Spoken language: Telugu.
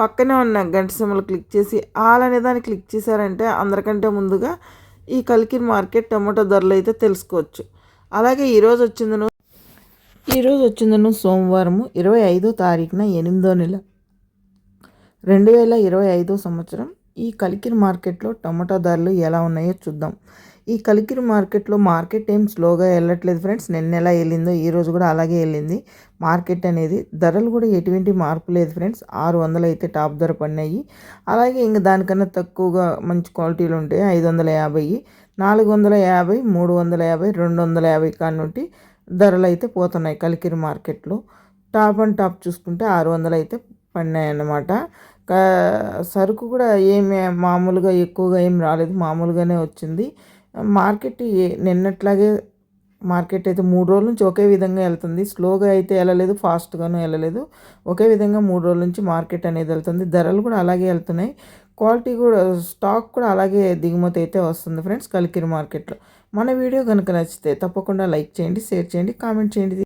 పక్కనే ఉన్న గంట సింబల్ క్లిక్ చేసి ఆల్ అనే దాన్ని క్లిక్ చేశారంటే అందరికంటే ముందుగా ఈ కలికిన్ మార్కెట్ టమాటో ధరలు అయితే తెలుసుకోవచ్చు. అలాగే ఈరోజు వచ్చిందను ఈరోజు వచ్చిందను సోమవారము ఇరవై ఐదో తారీఖున ఎనిమిదో నెల. రెండు వేల ఇరవై ఐదో సంవత్సరం ఈ కలికిరి మార్కెట్లో టమాటా ధరలు ఎలా ఉన్నాయో చూద్దాం. ఈ కలికిరి మార్కెట్లో మార్కెట్ ఏం స్లోగా వెళ్ళట్లేదు ఫ్రెండ్స్. నిన్న ఎలా వెళ్ళిందో ఈరోజు కూడా అలాగే వెళ్ళింది. మార్కెట్ అనేది ధరలు కూడా ఎటువంటి మార్పు లేదు ఫ్రెండ్స్. ఆరు వందలు అయితే టాప్ ధర పడినాయి. అలాగే ఇంకా దానికన్నా తక్కువగా మంచి క్వాలిటీలు ఉంటాయి. ఐదు వందల యాభై నాలుగు వందల యాభై మూడు వందల యాభై రెండు వందల యాభై కానుంటి ధరలు అయితే పోతున్నాయి కలికిరి మార్కెట్లో. టాప్ అండ్ టాప్ చూసుకుంటే ఆరు వందలు అయితే పడినాయి అన్నమాట. సరుకు కూడా ఏమి మామూలుగా ఎక్కువగా ఏం రాలేదు. మామూలుగానే వచ్చింది. మార్కెట్ నిన్నట్లాగే మార్కెట్ అయితే మూడు రోజుల నుంచి ఒకే విధంగా వెళ్తుంది. స్లోగా అయితే వెళ్ళలేదు ఫాస్ట్గాను వెళ్ళలేదు. ఒకే విధంగా మూడు రోజుల నుంచి మార్కెట్ అనేది వెళ్తుంది. ధరలు కూడా అలాగే వెళ్తున్నాయి. క్వాలిటీ కూడా స్టాక్ కూడా అలాగే దిగుమతి అయితే వస్తుంది ఫ్రెండ్స్ కలికిరి మార్కెట్లో. మన వీడియో కనుక నచ్చితే తప్పకుండా లైక్ చేయండి షేర్ చేయండి కామెంట్ చేయండి.